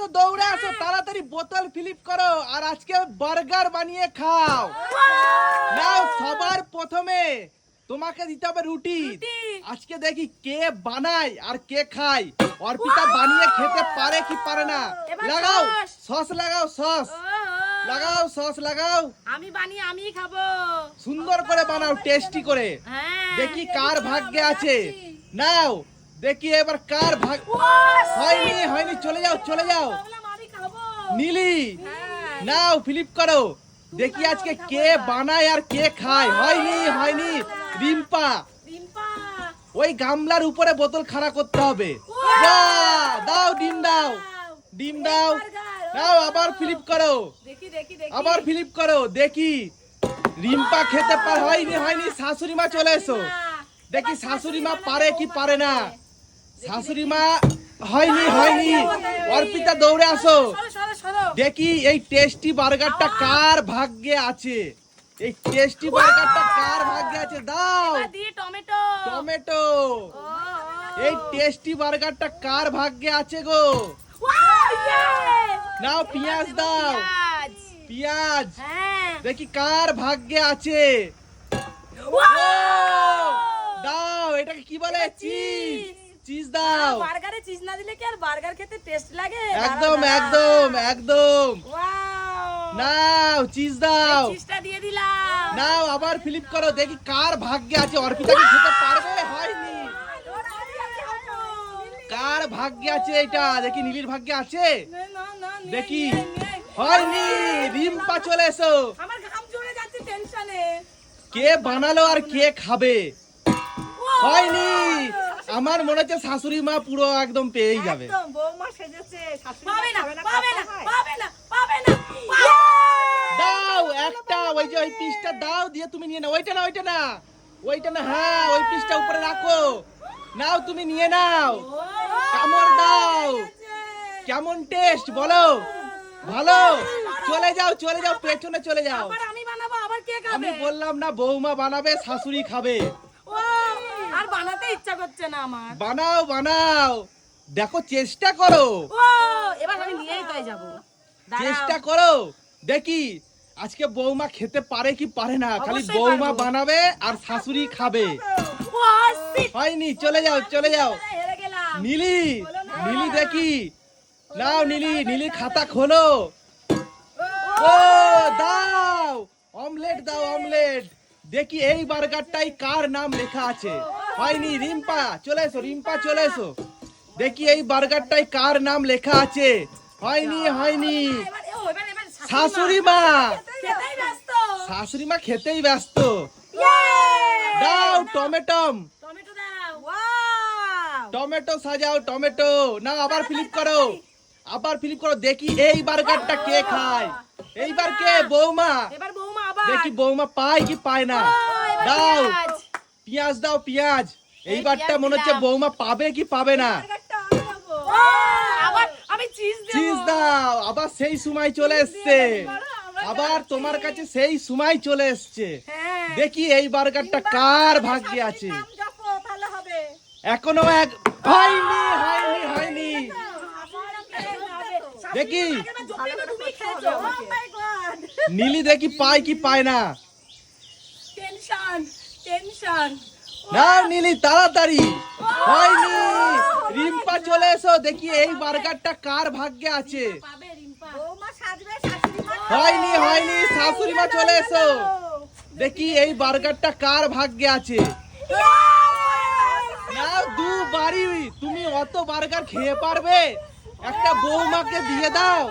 আসো দৌড়ে আসো তাড়াতাড়ি বোতল ফিলিপ করো আর আজকে বার্গার বানিয়ে খাও। নাও সবার প্রথমে তোমাকে দিতে হবে রুটি। আজকে দেখি কে বানায় আর কে খায়। অর্পিতা বানিয়ে খেতে পারে কি পারে না? লাগাও সস। সস লাগাও সস। লাগাও সস লাগাও। আমি বানিয়ে আমি খাব। সুন্দর করে বানাও টেস্টি করে। হ্যাঁ দেখি কার ভাগ্যে আছে। নাও দেখি এবার কার ভাগ হয়নি হয়নি চলে যাও চলে যাও। নীলি হ্যাঁ। নাও ফিলিপ করো। দেখি আজকে কে বানায় আর কে খায়। হয়নি হয়নি রিম্পা। ওই গামলার উপরে বোতল খাড়া করতে হবে! দাও ডিম দাও। ডিম দাও। দাও আবার ফিলিপ করো। আবার ফিলিপ করো দেখি। রিম্পা খেতে পার হয়নি হয়নি শাশুড়ি মা চলে এসো। দেখি শাশুড়ি মা পারে কি পারে না। শাশুড়ি মা হয়নি হয়নি। অর্পিতা দৌড়ে আসো। দেখি এই টেস্টি বার্গারটা কার ভাগ্যে আছে? এই টেস্টি বার্গারটা কার ভাগ্যে আছে? দাও। টমেটো। টমেটো। এই টেস্টি বার্গারটা কার ভাগ্যে আছে গো! নাও পেঁয়াজ দাও। পেঁয়াজ। হ্যাঁ। দেখি কার ভাগ্যে আছে? দাও এটাকে কি বলে? চিজ। চিজ দাও। বার্গারে চিজ না দিলে কি আর বার্গার খেতে টেস্ট লাগে? একদম একদম একদম। নাও চিজ দাও। চিজটা দিয়ে দিলাম। নাও আবার ফিলিপ করো দেখি কার ভাগ্যে আছে অর্পিতা কি খেতে পারবে? হয়নি। কার ভাগ্যে আছে এটা? দেখি নীলির ভাগ্যে আছে? দেখি। হয়নি রিম্পা চলে এসো। আমার ঘাম যাচ্ছে টেনশনে কে বানালো আর কে খাবে? হয়নি। আমার মনে হচ্ছে শাশুড়ি মা পুরো একদম পেয়েই যাবে। বৌমা সেজেছে পাবে না পাবে না পাবে না পাবে না। দাও একটা ওই যে ওই পিসটা দাও দিয়ে তুমি নিয়ে নাও। ওইটা না ওইটা না ওইটা না হ্যাঁ ওই পিসটা উপরে রাখো। নাও তুমি নিয়ে নাও। কামড় দাও। কেমন টেস্ট বলো। ভালো চলে যাও চলে যাও পেছনে চলে যাও। আমি বানাবো আবার কে আমি বললাম না বৌমা বানাবে শাশুড়ি খাবে। বানাতে ইচ্ছা করছে না আমার। বানাও বানাও। দেখো চেষ্টা করো। ও এবার আমি নিয়েই তাই যাব। চেষ্টা করো। দেখি আজকে বৌমা খেতে পারে কি পারে না? খালি বৌমা বানাবে আর শাশুড়ি খাবে। হয়নি চলে যাও চলে যাও। নীলি নীলি দেখি। নাও নীলি নীলি খাতা খোলো। ও দাও। অমলেট দাও অমলেট। দেখি এই বার্গারটাই কার নাম লেখা আছে। হয়নি রিম্পা চলে এসো রিম্পা চলে এসো। দেখি এই বার্গারটাই কার নাম লেখা আছে। হয়নি হয়নি। শাশুড়ি মা। শাশুড়ি মা খেতেই ব্যস্ত। দাও টমেটম। টমেটো টমেটো সাজাও টমেটো। না আবার ফ্লিপ করো। আবার ফ্লিপ করো। দেখি এই বার্গারটা কে খায়। এইবার কে? বৌমা। এবার দেখি বৌমা পায় কি পায় না। দাও। পেঁয়াজ। দাও পেঁয়াজ। এইবারটা মনে হচ্ছে। বৌমা পাবে কি পাবে না। চিজ দাও। আবার সেই সময় চলে এসছে। আবার তোমার কাছে সেই সময় চলে এসছে। হ্যাঁ। দেখি এই বার্গারটা কার ভাগ্যে আছে। এখনও এক হয়নি হয়নি হয়নি। দেখি। Oh! নীলি দেখি পায় কি পায় না। টেনশন টেনশন না নীলি তাড়াতাড়ি। হয়নি রিম্পা চলে এসো দেখি এই বার্গারটা কার ভাগ্যে আছে। হয়নি হয়নি শাশুড়ি মা চলে এসো। দেখি এই বার্গারটা কার ভাগ্যে আছে। না দু বাড়ি তুমি অত বার্গার খেয়ে পারবে? একটা বৌমাকে দিয়ে দাও।